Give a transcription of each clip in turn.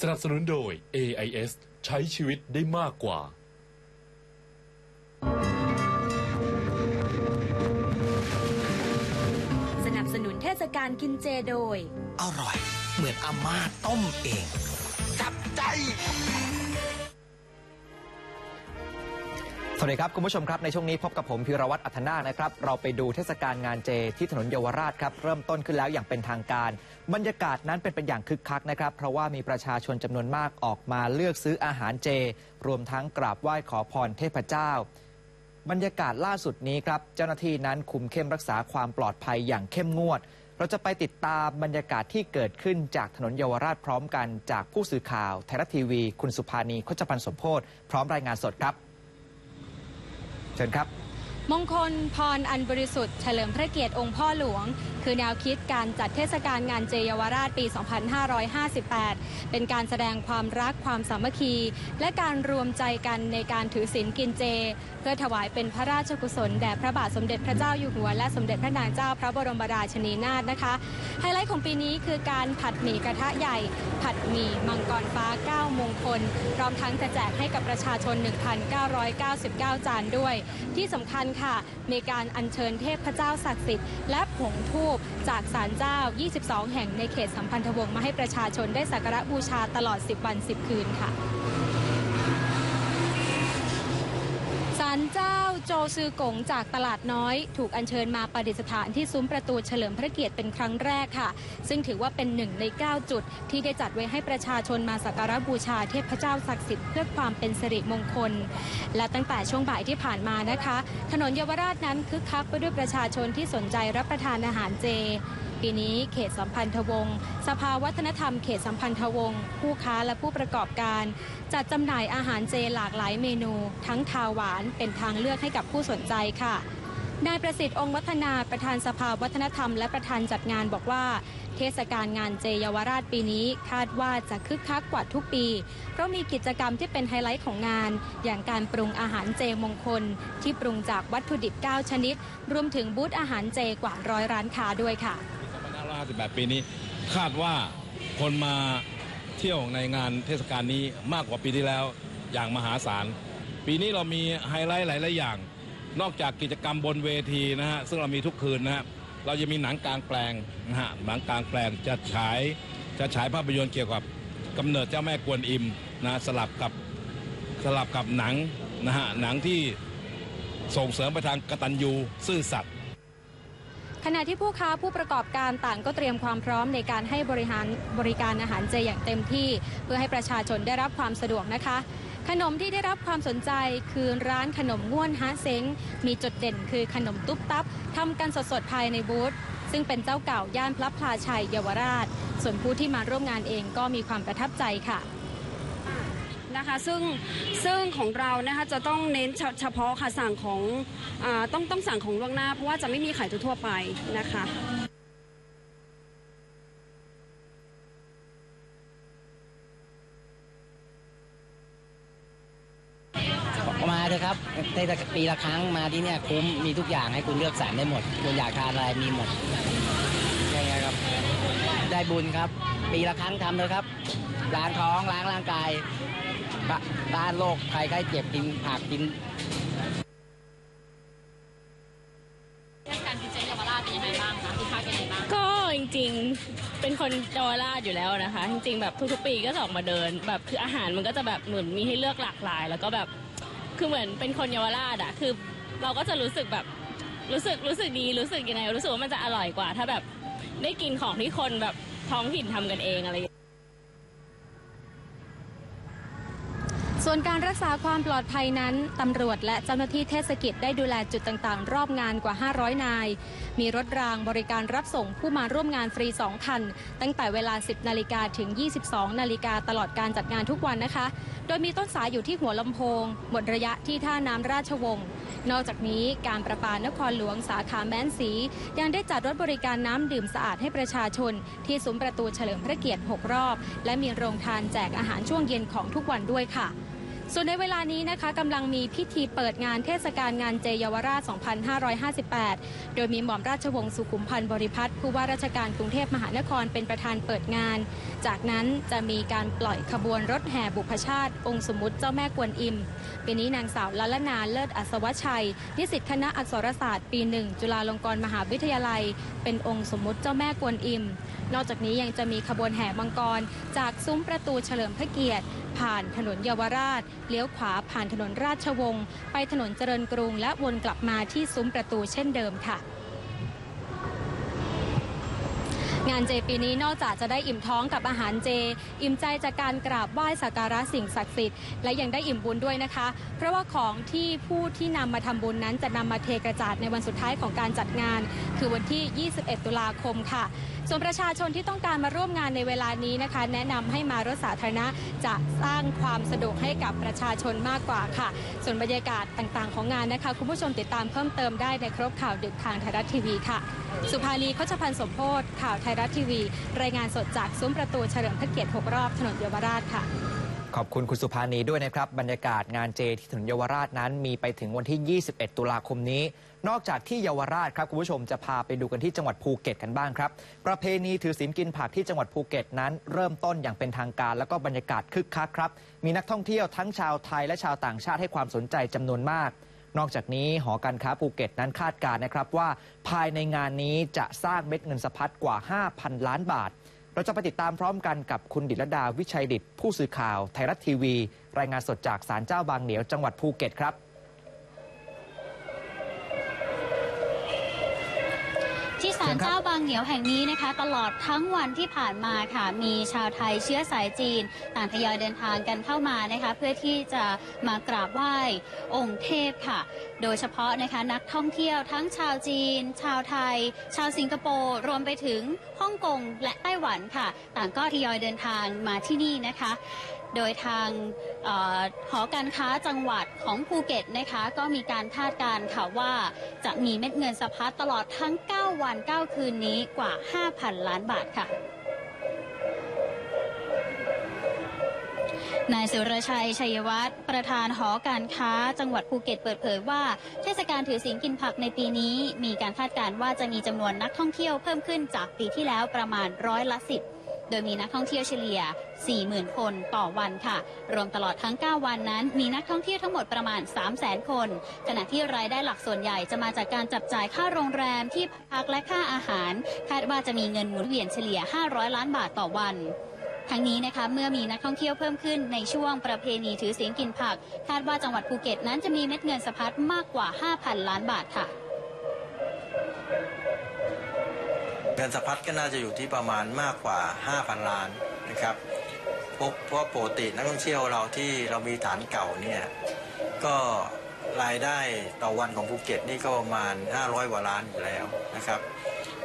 สนับสนุนโดย AIS ใช้ชีวิตได้มากกว่า สนับสนุนเทศกาลกินเจโดย อร่อย เหมือนอาม่าต้มเอง จับใจ สวัสดีครับคุณผู้ชมครับในช่วงนี้พบกับผมพิรวัตรอัธนาคนะครับเราไปดูเทศกาลงานเจที่ถนนเยาวราชครับเริ่มต้นขึ้นแล้วอย่างเป็นทางการ บรรยากาศนั้นเป็นเป็นอย่างคึกคักนะครับเพราะว่ามีประชาชนจำนวนมากออกมาเลือกซื้ออาหารเจ รวมทั้งกราบไหว้ขอพรเทพเจ้า บรรยากาศล่าสุดนี้ครับเจ้าหน้าที่นั้นคุมเข้มรักษาความปลอดภัยอย่างเข้มงวด เราจะไปติดตามบรรยากาศที่เกิดขึ้นจากถนนเยาวราชพร้อมกันจากผู้สื่อข่าวไทยรัฐทีวี คุณสุภานีโคจพันธ์สมโพธพร้อมรายงานสดครับ เชิญครับ มงคลพรอันบริสุทธิ์เฉลิมพระเกียรติองค์พ่อหลวง คือแนวคิดการจัดเทศกาลงานเจยาวราชปี 2558 เป็นการแสดงความรักความสามัคคี และการรวมใจกันในการถือศีลกินเจ เพื่อถวายเป็นพระราชกุศลแด่พระบาทสมเด็จพระเจ้าอยู่หัว และสมเด็จพระนางเจ้าพระบรมราชินีนาถนะคะ ไฮไลท์ของปีนี้คือการผัดหมี่กระทะใหญ่ ผัดหมี่มังกรฟ้า 9 มงคลพร้อมทั้งจะแจกให้กับประชาชน 1,999 จานด้วย ที่สำคัญค่ะมีการอัญเชิญเทพเจ้าศักดิ์สิทธิ์และผงทูบจากศาลเจ้า 22 แห่งในเขตสัมพันธวงศ์มาให้ประชาชนได้สักการะบูชาตลอด 10 วัน 10 คืนค่ะาลเจ้าโจซือกงจากตลาดน้อย ถูกอัญเชิญมาประดิษฐานที่ซุ้มประตูเฉลิมพระเกียรติเป็นครั้งแรกค่ะ ซึ่งถือว่าเป็นหนึ่งใน 9 จุด ที่ได้จัดไว้ให้ประชาชนมาสักการะบูชาเทพเจ้าศักดิ์สิทธิ์เพื่อความเป็นสิริมงคล และตั้งแต่ช่วงบ่ายที่ผ่านมานะคะ ถนนเยาวราชนั้นคึกคักไปด้วยประชาชนที่สนใจรับประทานอาหารเจ ปีนี้เขตสัมพันธวงศ์สภาวัฒนธรรมเขตสัมพันธวงศ์ผู้ค้าและผู้ประกอบการ จัดจำหน่ายอาหารเจหลากหลายเมนู ทั้งคาวหวานเป็นทางเลือกให้กับผู้สนใจค่ะนายประสิทธิ์องค์วัฒนาประธานสภาวัฒนธรรมและประธานจัดงานบอกว่า เทศกาลงานเจเยาวราชปีนี้คาดว่าจะคึกคักกว่าทุกปี เพราะมีกิจกรรมที่เป็นไฮไลท์ของงาน อย่างการปรุงอาหารเจมงคล ที่ปรุงจากวัตถุดิบ 9 ชนิด รวมถึงบูธอาหารเจกว่าร้อยร้านค้าด้วยค่ะ 2558 ปีนี้ คาดว่าคนมาเที่ยวในงานเทศกาลนี้มากกว่าปีที่แล้วอย่างมหาศาล ปีนี้เรามีไฮไลท์หลายๆอย่าง นอกจากกิจกรรมบนเวทีนะฮะซึ่งเรามีทุกคืนนะฮะเราจะมีหนังกลางแปลงนะฮะหนังกลางแปลงจะฉายจะฉายภาพยนตร์เกี่ยวกับกำเนิดเจ้าแม่กวนอิมนะสลับกับสลับกับหนังนะฮะหนังที่ส่งเสริมไปทางกตัญญูซื่อสัตย์ ขณะที่ผู้ค้าผู้ประกอบการต่างก็เตรียมความพร้อมในการให้บริหารบริการอาหารเจอย่างเต็มที่ เพื่อให้ประชาชนได้รับความสะดวกนะคะ ขนมที่ได้รับความสนใจคือร้านขนมง่วนฮะเซ้งมีจุดเด่นคือขนมตุ๊บตับทำกันสดๆภายในบูธซึ่งเป็นเจ้าเก่าย่านพระพลาชัยเยาวราช ส่วนผู้ที่มาร่วมงานเองก็มีความประทับใจค่ะ นะคะซึ่งซึ่งของเรานะคะจะต้องเน้นเฉเฉพาะค่ะสั่งของอาต้องต้องสั่งของล่วงหน้า เพราะว่าจะไม่มีขายทั่วๆไปนะคะมาเถอะครับเทศกาลปีละครั้งมาที่เนี่ยคุ้มมีทุกอย่างให้คุณเลือกสรรได้หมดคุณอยากทานอะไรมีหมดใช่ครับ ได้บุญครับ ปีละครั้งทำเลยครับ ล้างท้องล้างร่างกายบะต้านโรคภัยไข้เจ็บกินผักกินก็จริงๆ เป็นคนเยาวราชอยู่แล้วนะคะ จริงๆ แบบทุกๆปีก็จะออกมาเดิน แบบคืออาหารมันก็จะแบบเหมือนมีให้เลือกหลากหลาย แล้วก็แบบคือเหมือนเป็นคนเยาวราชอะคือเราก็จะรู้สึกแบบรู้สึกรู้สึกดีรู้สึกยังไงรู้สึกว่ามันจะอร่อยกว่า ถ้าแบบได้กินของที่คนแบบท้องถิ่นทำกันเองอะไรอย่างเงี้ย ส่วนการรักษาความปลอดภัยนั้น ตำรวจและเจ้าหน้าที่เทศกิจได้ดูแลจุดต่างๆ รอบงานกว่า 500 นาย มีรถรางบริการรับส่งผู้มาร่วมงานฟรี 2 คัน ตั้งแต่เวลา 10 นาฬิกาถึง 22 นาฬิกาตลอดการจัดงานทุกวันนะคะ โดยมีต้นสายอยู่ที่หัวลำโพง หมดระยะที่ท่าน้ำราชวงศ์นอกจากนี้การประปานครหลวงสาขาแม้นสี ยังได้จัดรถบริการน้ำดื่มสะอาดให้ประชาชน ที่ซุ้มประตูเฉลิมพระเกียรติ 6 รอบ และมีโรงทานแจกอาหารช่วงเย็นของทุกวันด้วยค่ะ ส่วนในเวลานี้นะคะกำลังมีพิธีเปิดงานเทศกาลงานเจเยาวราช 2558 โดยมีหม่อมราชวงศ์สุขุมพันธ์บริพัตรผู้ว่าราชการกรุงเทพมหานครเป็นประธานเปิดงาน จากนั้นจะมีการปล่อยขบวนรถแห่บุพชาติ องค์สมมุติเจ้าแม่กวนอิมปีนี้นางสาวลละนาเลิศอัศวชัย นิสิตคณะอักษรศาสตร์ ปีหนึ่งจุฬาลงกรณ์มหาวิทยาลัย เป็นองค์สมมุติเจ้าแม่กวนอิม นอกจากนี้ยังจะมีขบวนแห่มังกร จากซุ้มประตูเฉลิมพระเกียรติ ผ่านถนนเยาวราช เลี้ยวขวาผ่านถนนราชวงศ์ไปถนนเจริญกรุงและวนกลับมาที่ซุ้มประตูเช่นเดิมค่ะ งานเจปีนี้นอกจากจะได้อิ่มท้องกับอาหารเจ อิ่มใจจากการกราบไหว้สักการะสิ่งศักดิ์สิทธิ์และยังได้อิ่มบุญด้วยนะคะ เพราะว่าของที่ผู้ที่นำมาทำบุญนั้นจะนำมาเทกระจาดในวันสุดท้ายของการจัดงาน คือวันที่ 21 ตุลาคมค่ะ ส่วนประชาชนที่ต้องการมาร่วมงานในเวลานี้นะคะ แนะนำให้มารถสาธารณะจะสร้างความสะดวกให้กับประชาชนมากกว่าค่ะ ส่วนบรรยากาศต่างๆ ของงานนะคะ คุณผู้ชมติดตามเพิ่มเติมได้ในครบข่าวดึกทางไทยรัฐทีวีค่ะ สุภานีโคชพันธ์สมโพศข่าวไทยรัฐทีวี รายงานสดจากซุ้มประตูเฉลิมพระเกียรติ6รอบถนนเยาวราชค่ะขอบคุณคุณสุภานีด้วยนะครับ บรรยากาศงานเจที่ถนนเยาวราชนั้นมีไปถึงวันที่ 21 ตุลาคมนี้ นอกจากที่เยาวราชครับ คุณผู้ชมจะพาไปดูกันที่จังหวัดภูเก็ตกันบ้างครับ ประเพณีถือศีลกินผักที่จังหวัดภูเก็ตนั้น เริ่มต้นอย่างเป็นทางการ แล้วก็บรรยากาศคึกคักครับ มีนักท่องเที่ยวทั้งชาวไทยและชาวต่างชาติให้ความสนใจจำนวนมาก นอกจากนี้หอการค้าภูเก็ตนั้นคาดการณ์นะครับว่าภายในงานนี้จะสร้างเม็ดเงินสะพัดกว่า 5,000 ล้านบาท เราจะไปติดตามพร้อมกันกับคุณดิลดาวิชัยดิตผู้สื่อข่าวไทยรัฐทีวี รายงานสดจากศาลเจ้าบางเหนียวจังหวัดภูเก็ตครับาลเจ้าบางเหนียวแห่งนี้นะคะ ตลอดทั้งวันที่ผ่านมาค่ะมีชาวไทยเชื้อสายจีน ต่างทยอยเดินทางกันเข้ามานะคะ เพื่อที่จะมากราบไหว้องค์เทพค่ะ โดยเฉพาะนะคะนักท่องเที่ยวทั้งชาวจีน ชาวไทย ชาวสิงคโปร์รวมไปถึง ฮ่องกงและไต้หวันค่ะ ต่างก็ทยอยเดินทางมาที่นี่นะคะ โดยทางเออหอการค้าจังหวัดของภูเก็ตนะคะ ก็มีการคาดการณ์ค่ะว่าจะมีเม็ดเงินสะพัดตลอดทั้ง 9 วัน 9 คืนนี้กว่า 5,000 ล้านบาทค่ะ นายสุรชัย ชัยวัฒน์ประธานหอการค้า จังหวัดภูเก็ตเปิดเผยว่า เทศกาลถือศีลกินผักในปีนี้ มีการคาดการณ์ว่าจะมีจำนวนนักท่องเที่ยวเพิ่มขึ้นจากปีที่แล้วประมาณร้อยละสิบโดยมีนักท่องเที่ยวเฉลี่ย 40,000 คนต่อวันค่ะ รวมตลอดทั้ง 9 วันนั้น มีนักท่องเที่ยวทั้งหมดประมาณ 300,000 คน ขณะที่รายได้หลักส่วนใหญ่จะมาจากการจับจ่ายค่าโรงแรมที่พักและค่าอาหาร คาดว่าจะมีเงินหมุนเวียนเฉลี่ย 500 ล้านบาทต่อวัน ทั้งนี้นะคะเมื่อมีนักท่องเที่ยวเพิ่มขึ้นในช่วงประเพณีถือศีลกินผัก คาดว่าจังหวัดภูเก็ตนั้นจะมีเม็ดเงินสะพัดมากกว่า 5,000 ล้านบาทค่ะ เงินสะพัดก็น่าจะอยู่ที่ประมาณมากกว่า 5,000 ล้านนะครับเพราะเพราปกตินักท่องเที่ยวเราที่เรามีฐานเก่าเนี่ยก็รายได้ต่อวันของภูเก็ตนี่ก็ประมาณ 500กว่าล้านอยู่แล้วนะครับ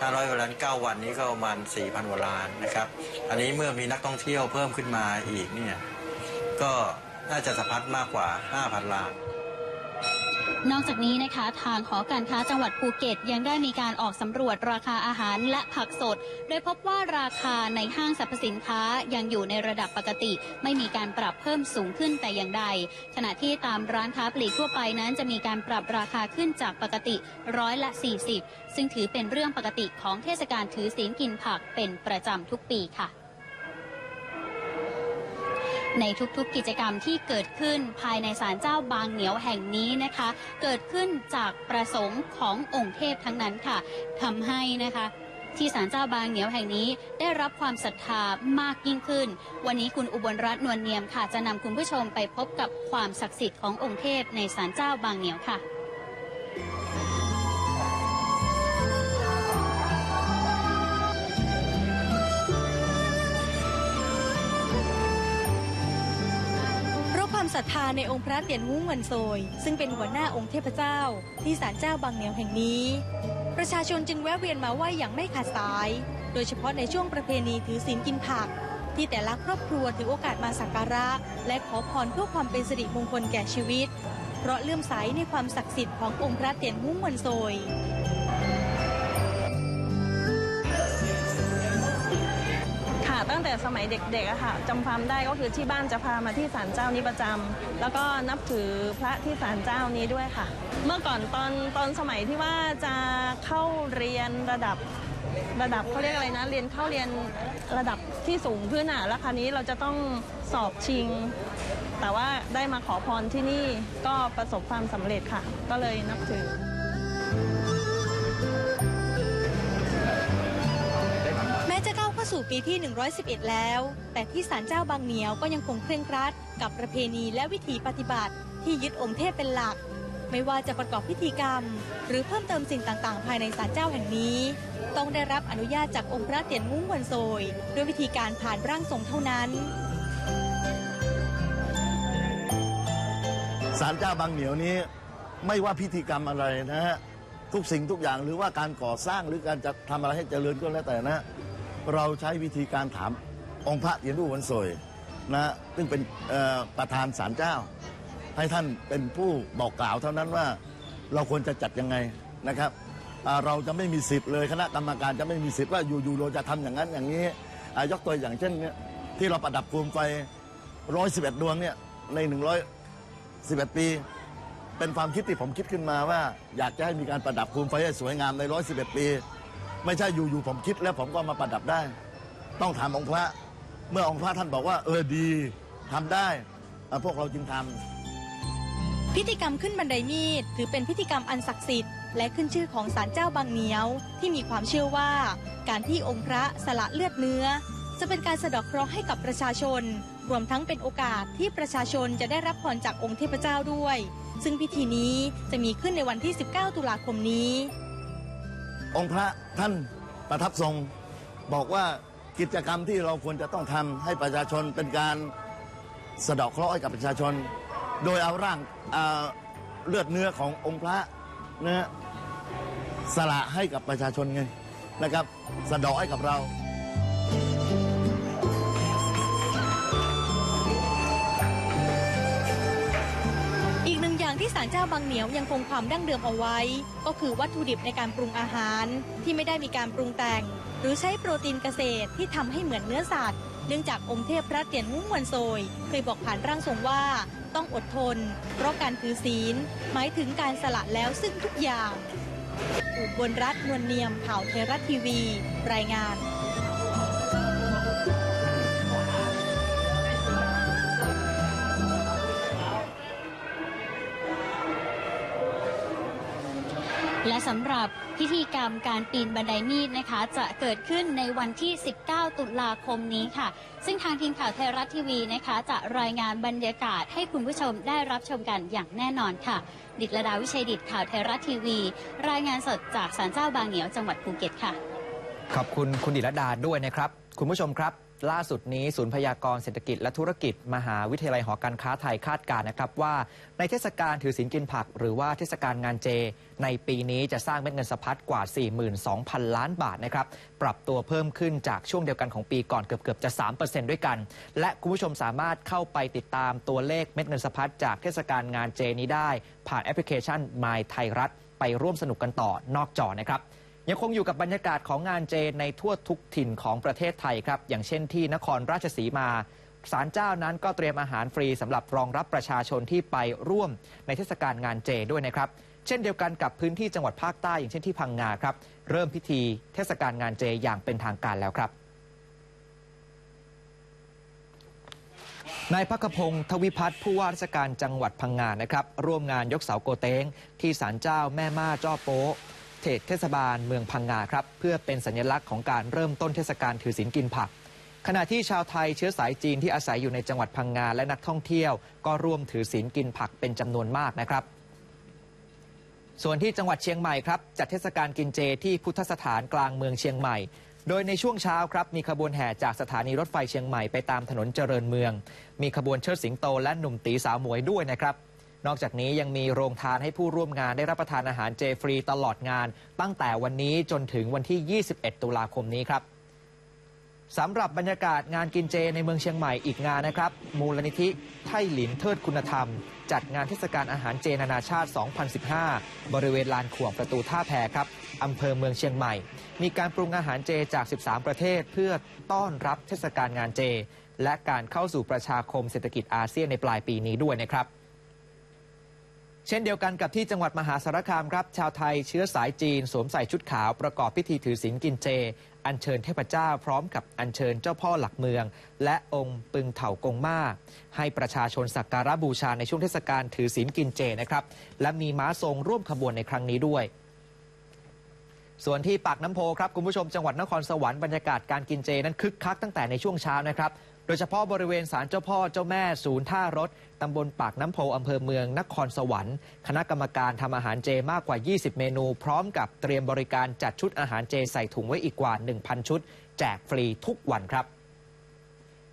500กว่าล้าน9วันนี้ก็ประมาณ 4,000กว่าล้านนะครับ อันนี้เมื่อมีนักท่องเที่ยวเพิ่มขึ้นมาอีกเนี่ย ก็น่าจะสะพัดมากกว่า 5,000 ล้าน นอกจากนี้นะคะทางหอการค้าจังหวัดภูเก็ต ยังได้มีการออกสำรวจราคาอาหารและผักสด โดยพบว่าราคาในห้างสรรพสินค้ายังอยู่ในระดับปกติ ไม่มีการปรับเพิ่มสูงขึ้นแต่อย่างใด ขณะที่ตามร้านค้าปลีกทั่วไปนั้น จะมีการปรับราคาขึ้นจากปกติร้อยละ 40 ซึ่งถือเป็นเรื่องปกติของเทศกาลถือศีลกินผักเป็นประจำทุกปีค่ะ ในทุกๆกิจกรรมที่เกิดขึ้นภายในศาลเจ้าบางเหนียวแห่งนี้นะคะ เกิดขึ้นจากประสงค์ขององค์เทพทั้งนั้นค่ะทำให้นะคะที่ศาลเจ้าบางเหนียวแห่งนี้ได้รับความศรัทธามากยิ่งขึ้น วันนี้คุณอุบลรัตน์นวลเนียมค่ะ จะนำคุณผู้ชมไปพบกับความศักดิ์สิทธิ์ขององค์เทพในศาลเจ้าบางเหนียวค่ะ ศรัทธาในองค์พระเตียนงูเงินโซย ซึ่งเป็นหัวหน้าองค์เทพเจ้า ที่ศาลเจ้าบางเหนียวแห่งนี้ ประชาชนจึงแวะเวียนมาไหว้อย่างไม่ขาดสาย โดยเฉพาะในช่วงประเพณีถือศีลกินผัก ที่แต่ละครอบครัวถือโอกาสมาสักการะ และขอพรเพื่อความเป็นสิริมงคลแก่ชีวิต เพราะเลื่อมใสในความศักดิ์สิทธิ์ขององค์พระเตียนงูเงินโซย ตั้งแต่สมัยเด็กๆอะค่ะจำความได้ก็คือที่บ้านจะพามาที่ศาลเจ้านี้ประจำแล้วก็นับถือพระที่ศาลเจ้านี้ด้วยค่ะ เมื่อก่อนตอนตอนสมัยที่ว่าจะเข้าเรียนระดับระดับเขาเรียกอะไรนะ เรียนเข้าเรียนระดับที่สูงขึ้นอะแล้วคราวนี้เราจะต้องสอบชิง แต่ว่าได้มาขอพรที่นี่ก็ประสบความสำเร็จค่ะ ก็เลยนับถือ สู่ปีที่ 111 แล้ว แต่ที่ศาลเจ้าบางเหนียวก็ยังคงเคร่งครัด กับประเพณีและวิถีปฏิบัติ ที่ยึดองค์เทพเป็นหลัก ไม่ว่าจะประกอบพิธีกรรม หรือเพิ่มเติมสิ่งต่างๆ ภายในศาลเจ้าแห่งนี้ ต้องได้รับอนุญาตจากองค์พระเตียนงุ้งวันโซยด้วยวิธีการผ่านร่างทรงเท่านั้นศาลเจ้าบางเหนียวนี้ไม่ว่าพิธีกรรมอะไรนะฮะทุกสิ่งทุกอย่างหรือว่าการก่อสร้างหรือการจะทำอะไรให้เจริญก็แล้วแต่นะ เราใช้วิธีการถามองค์พระเตียนรูวันสวยนะซึ่งเป็นประธานศาลเจ้า ให้ท่านเป็นผู้บอกกล่าวเท่านั้นว่าเราควรจะจัดยังไงนะครับเราจะไม่มีสิทธิ์เลยคณะกรรมการจะไม่มีสิทธิ์ว่าอยู่ๆเราจะทำอย่างนั้นอย่างนี้ยกตัวอย่างเช่นเนี่ยที่เราประดับโคมไฟร้อยสิบเอ็ดดวงเนี่ยในหนึ่งร้อย11 ปี เป็นความคิดที่ผมคิดขึ้นมาว่า อยากจะให้มีการประดับโคมไฟให้สวยงามใน 111 ปี ไม่ใช่อยู่ๆผมคิดแล้วผมก็มาประดับได้ ต้องถามองค์พระ เมื่อองค์พระท่านบอกว่า เออดีทำได้พวกเราจึงทำพิธีกรรมขึ้นบันไดมีดถือเป็นพิธีกรรมอันศักดิ์สิทธิ์และขึ้นชื่อของศาลเจ้าบางเหนียว ที่มีความเชื่อว่า การที่องค์พระสละเลือดเนื้อ จะเป็นการสะดอกเคราะห์ให้กับประชาชน รวมทั้งเป็นโอกาสที่ประชาชนจะได้รับพรจากองค์เทพเจ้าด้วย ซึ่งพิธีนี้จะมีขึ้นในวันที่ 19 ตุลาคมนี้ องค์พระท่านประทับทรง บอกว่ากิจกรรมที่เราควรจะต้องทำให้ประชาชนเป็นการสะเดาะเคราะห์ให้กับประชาชน โดยเอาร่างอ่าเลือดเนื้อขององค์พระนะฮะสละให้กับประชาชนไงนะครับ สะเดาะให้กับเรา เจ้าบางเหนียวยังคงความดั้งเดิมเอาไว้ ก็คือวัตถุดิบในการปรุงอาหารที่ไม่ได้มีการปรุงแต่ง หรือใช้โปรตีนเกษตรที่ทำให้เหมือนเนื้อสัตว์เนื่องจากองค์เทพพระเตียนงุ้งวนโซย เคยบอกผ่านร่างทรงว่าต้องอดทน เพราะการถือศีล หมายถึงการสละแล้วซึ่งทุกอย่างอุบลรัตน์นวลเนียมข่าวเทรัฐทีวี รายงาน และสำหรับพิธีกรรมการปีนบันไดมีดนะคะ จะเกิดขึ้นในวันที่ 19 ตุลาคมนี้ค่ะ ซึ่งทางทีมข่าวไทยรัฐทีวีนะคะ จะรายงานบรรยากาศให้คุณผู้ชมได้รับชมกันอย่างแน่นอนค่ะ ดิตรดาวิชัยดิตข่าวไทยรัฐทีวี รายงานสดจากศาลเจ้าบางเหนียวจังหวัดภูเก็ตค่ะ ขอบคุณคุณดิลดาด้วยนะครับ คุณผู้ชมครับ ล่าสุดนี้ศูนย์พยากรณ์เศรษฐกิจและธุรกิจ มหาวิทยาลัยหอการค้าไทยคาดการณ์นะครับว่าในเทศกาลถือศีลกินผัก หรือว่าเทศกาลงานเจ ในปีนี้จะสร้างเม็ดเงินสะพัดกว่า 42,000 ล้านบาทนะครับปรับตัวเพิ่มขึ้นจากช่วงเดียวกันของปีก่อนเกือบๆจะ 3%ด้วยกัน และคุณผู้ชมสามารถเข้าไปติดตามตัวเลขเม็ดเงินสะพัดจากเทศกาลงานเจนี้ได้ ผ่านแอปพลิเคชัน My ไทยรัฐ ไปร่วมสนุกกันต่อนอกจอนะครับ ยังคงอยู่กับบรรยากาศของงานเจในทั่วทุกถิ่นของประเทศไทยครับ อย่างเช่นที่นครราชสีมาศาลเจ้านั้นก็เตรียมอาหารฟรีสำหรับรองรับประชาชนที่ไปร่วมในเทศกาลงานเจด้วยนะครับ เช่นเดียวกันกับพื้นที่จังหวัดภาคใต้อย่างเช่นที่พังงาครับ เริ่มพิธีเทศกาลงานเจอย่างเป็นทางการแล้วครับนายพักพงศ์ทวิพัฒน์ผู้ว่าราชการจังหวัดพังงานะครับ ร่วมงานยกเสาโกเต้งที่ศาลเจ้าแม่ม่าจ้อโป๊ะ เทศเทศบาลเมืองพังงาครับเพื่อเป็นสัญลักษณ์ของการเริ่มต้นเทศกาลถือศีลกินผัก ขณะที่ชาวไทยเชื้อสายจีนที่อาศัยอยู่ในจังหวัดพังงาและนักท่องเที่ยว ก็ร่วมถือศีลกินผักเป็นจำนวนมากนะครับ ส่วนที่จังหวัดเชียงใหม่ครับจัดเทศกาลกินเจที่พุทธสถานกลางเมืองเชียงใหม่โดยในช่วงเช้าครับมีขบวนแห่จากสถานีรถไฟเชียงใหม่ไปตามถนนเจริญเมือง มีขบวนเชิดสิงโตและหนุ่มตีสาวหมวยด้วยนะครับ นอกจากนี้ยังมีโรงทานให้ผู้ร่วมงานได้รับประทานอาหารเจฟรีตลอดงาน ตั้งแต่วันนี้จนถึงวันที่ 21 ตุลาคมนี้ครับสำหรับบรรยากาศงานกินเจในเมืองเชียงใหม่อีกงานนะครับ มูลนิธิไท่หลินเทิดคุณธรรม จัดงานเทศกาลอาหารเจนานาชาติ 2015 บริเวณลานขวงประตูท่าแพครับอำเภอเมืองเชียงใหม่ มีการปรุงอาหารเจจาก 13 ประเทศ เพื่อต้อนรับเทศกาลงานเจ และการเข้าสู่ประชาคมเศรษฐกิจอาเซียนในปลายปีนี้ด้วยนะครับ เช่นเดียวกันกับที่จังหวัดมหาสารคามครับ ชาวไทยเชื้อสายจีน สวมใส่ชุดขาวประกอบพิธีถือศีลกินเจ อัญเชิญเทพเจ้าพร้อมกับอัญเชิญเจ้าพ่อหลักเมือง และองค์ปึงเถากงมาให้ประชาชนสักการะบูชาในช่วงเทศกาลถือศีลกินเจนะครับ และมีม้าทรงร่วมขบวนในครั้งนี้ด้วยส่วนที่ปากน้ำโพครับ คุณผู้ชมจังหวัดนครสวรรค์บรรยากาศการกินเจนั้นคึกคักตั้งแต่ในช่วงเช้านะครับ โดยเฉพาะบริเวณศาลเจ้าพ่อเจ้าแม่ศูนย์ท่ารถตำบลปากน้ำโพอำเภอเมืองนครสวรรค์ คณะกรรมการทำอาหารเจมากกว่า 20 เมนู พร้อมกับเตรียมบริการจัดชุดอาหารเจใส่ถุงไว้อีกกว่า 1,000 ชุด แจกฟรีทุกวันครับ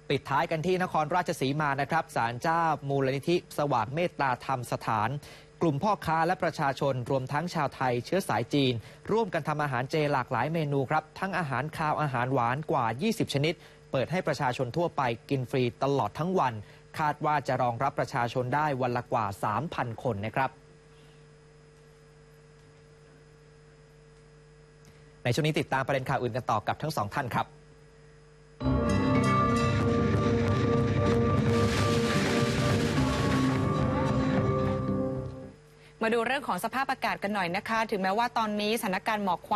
ปิดท้ายกันที่นครราชสีมานะครับศาลเจ้ามูลนิธิ สว่างเมตตาธรรมสถานกลุ่มพ่อค้าและประชาชนรวมทั้งชาวไทยเชื้อสายจีน ร่วมกันทำอาหารเจหลากหลายเมนูครับ ทั้งอาหารคาวอาหารหวานกว่า 20 ชนิด เปิดให้ประชาชนทั่วไปกินฟรีตลอดทั้งวัน คาดว่าจะรองรับประชาชนได้วันละกว่า 3,000 คนนะครับ ในช่วงนี้ติดตามประเด็นข่าวอื่นกันต่อกับทั้งสองท่านครับมาดูเรื่องของสภาพอากาศกันหน่อยนะคะ ถึงแม้ว่าตอนนี้สถานการณ์หมอกควัน